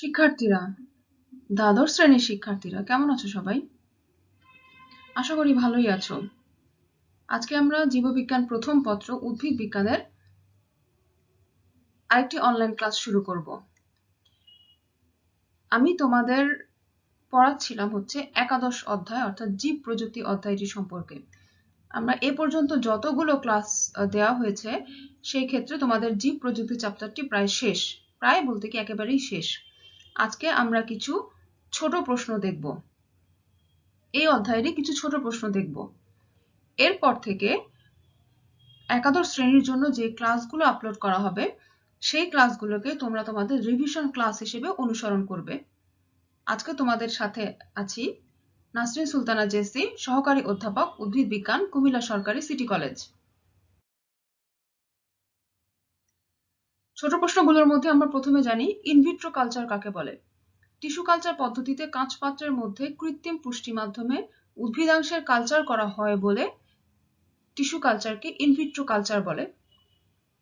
শিক্ষার্থীরা, দ্বাদশ শ্রেণির শিক্ষার্থীরা, কেমন আছো সবাই? আশা করি ভালোই আছো। আজকে আমরা জীববিজ্ঞান প্রথম পত্র উদ্ভিদ বিজ্ঞানের আরেকটি অনলাইন ক্লাস শুরু করব। আমি তোমাদের পড়াচ্ছিলাম হচ্ছে একাদশ অধ্যায়, অর্থাৎ জীব প্রযুক্তি অধ্যায়টি সম্পর্কে। আমরা এ পর্যন্ত যতগুলো ক্লাস দেওয়া হয়েছে, সেই ক্ষেত্রে তোমাদের জীব প্রযুক্তি চ্যাপ্টারটি প্রায় শেষ। প্রায় বলতে কি একেবারেই শেষ। আজকে আমরা কিছু ছোট প্রশ্ন দেখব। এই অধ্যায়েরই কিছু ছোট প্রশ্ন দেখব। এরপর থেকে একাদশ শ্রেণির জন্য যে ক্লাসগুলো আপলোড করা হবে, সেই ক্লাসগুলোকে তোমরা তোমাদের রিভিশন ক্লাস হিসেবে অনুসরণ করবে। আজকে তোমাদের সাথে আছি নাসরিন সুলতানা জেসি, সহকারী অধ্যাপক, উদ্ভিদ বিজ্ঞান, কুমিল্লা সরকারি সিটি কলেজ। ছোট প্রশ্নগুলোর মধ্যে আমরা প্রথমে জানি ইনভিট্রো কালচার কাকে বলে? টিস্যু কালচার পদ্ধতিতে কাঁচ পাত্রের মধ্যে কৃত্রিম পুষ্টি মাধ্যমে উদ্ভিদাংশের কালচার করা হয় বলে টিস্যু কালচারকে ইনভিট্রো কালচার বলে।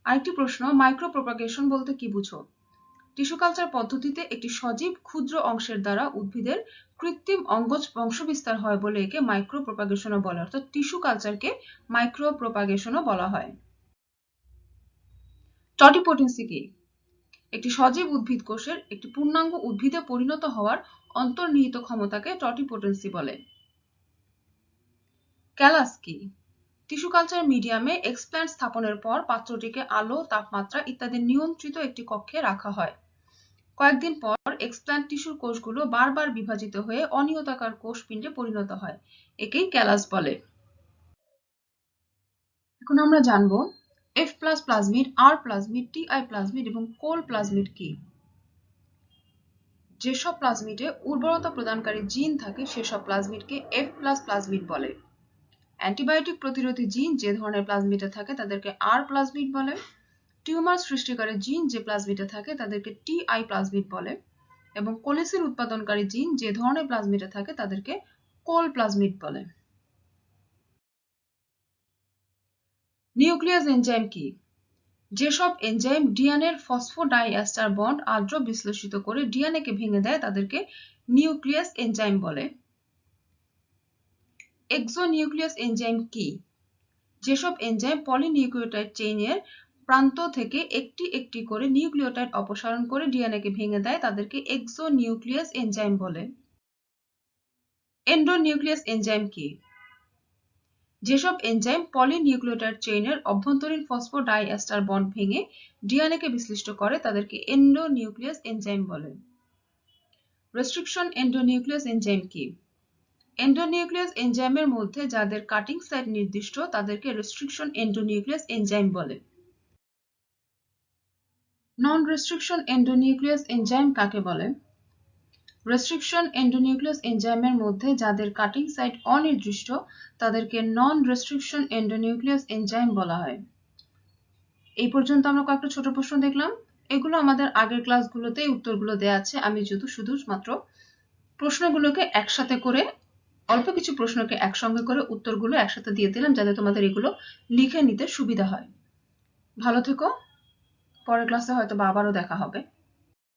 আরেকটি প্রশ্ন মাইক্রো প্রোপাগেশন বলতে কি বুঝো? টিস্যু কালচার পদ্ধতিতে একটি সজীব ক্ষুদ্র অংশের দ্বারা উদ্ভিদের কৃত্রিম অঙ্গজ বংশবিস্তার হয় বলে একে মাইক্রো প্রোপাগেশনও বলে, অর্থাৎ টিস্যু কালচারকে মাইক্রো প্রোপাগেশনও বলা হয়। টটিপোটেন্সি কি? একটি সজীব উদ্ভিদ কোষের একটি পূর্ণাঙ্গ উদ্ভিদে পরিণত হওয়ার অন্তর্নিহিত ক্ষমতাকে টটিপোটেন্সি বলে। ক্যালাস কি? টিস্যু কালচার মিডিয়ামে এক্সপ্ল্যান্ট স্থাপনের পর পাত্রটিকে আলো, তাপমাত্রা ইত্যাদি নিয়ন্ত্রিত একটি কক্ষে রাখা হয়। কয়েকদিন পর এক্সপ্ল্যান্ট টিস্যুর কোষগুলো বারবার বিভাজিত হয়ে অনিয়তাকার কোষ পিণ্ডে পরিণত হয়। একেই ক্যালাস বলে। এখন আমরা জানব এফ প্লাস প্লাজমিড আর প্লাজমিড টিআই প্লাজমিড এবং কোল প্লাজমিড কি যেসব প্লাজমিডে উর্বরতা প্রদানকারী জিন থাকে সেসব প্লাজমিডকে এফ প্লাস প্লাজমিড বলে অ্যান্টিবায়োটিক প্রতিরোধী জিন যে ধরনের প্লাজমিডে থাকে তাদেরকে আর প্লাজমিড বলে টিউমার সৃষ্টিকারী জিন যে প্লাজমিডে থাকে তাদেরকে টিআই প্লাজমিড বলে এবং কোলেসিন উৎপাদনকারী জিন যে ধরনের প্লাজমিডে থাকে তাদেরকে কোল প্লাজমিড বলে নিউক্লিয়াস এনজাইম কি? যেসব এনজাইম ডিএনএর ফসফোডাইএস্টার বন্ড আদ্র বিশ্লেষিত করে ডিএনএ কে ভেঙে দেয়, তাদেরকে নিউক্লিয়াস এনজাইম বলে। এক্সোনিউক্লিয়াস এনজাইম কি? যেসব এনজাইম পলিনিউক্লিওটাইড চেইনের প্রান্ত থেকে একটি একটি করে নিউক্লিওটাইড অপসারণ করে ডিএনএ কে ভেঙে দেয়, তাদেরকে এক্সোনিউক্লিয়াস এনজাইম বলে। এন্ডোনিউক্লিয়াস এনজাইম কি? যেসব এনজাইম পলিনিউক্লিওটাইড চেইনের অভ্যন্তরীণ ফসফোডাইএস্টার বন্ড ভেঙে ডিএনএ কে বিশ্লিষ্ট করে, তাদেরকে এন্ডোনিউক্লিয়াস এনজাইম বলে। রেস্ট্রিকশন এন্ডোনিউক্লিয়াস এনজাইম কি? এন্ডোনিউক্লিয়াস এনজাইমের মধ্যে যাদের কাটিং সাইট নির্দিষ্ট, তাদেরকে রেস্ট্রিকশন এন্ডোনিউক্লিয়াস এনজাইম বলে। নন রেস্ট্রিকশন এন্ডোনিউক্লিয়াস এনজাইম কাকে বলে? রেস্ট্রিকশন এন্ডোনিউক্লিয়াস এনজাইমের মধ্যে যাদের কাটিং সাইট অনির্দিষ্ট, তাদেরকে নন রেস্ট্রিকশন এন্ডোনিউক্লিয়াস এনজাইম বলা হয়। এই পর্যন্ত আমরা কয়েকটা ছোট প্রশ্ন দেখলাম। এগুলো আমাদের আগের ক্লাসগুলোতেই উত্তরগুলো দেওয়া আছে। আমি শুধু শুধু মাত্র প্রশ্নগুলোকে একসাথে করে, অল্প কিছু প্রশ্নকে একসঙ্গে করে উত্তরগুলো একসাথে দিয়ে দিলাম, যাতে তোমাদের এগুলো লিখে নিতে সুবিধা হয়। ভালো থেকো। পরের ক্লাসে হয়তো আবারও দেখা হবে।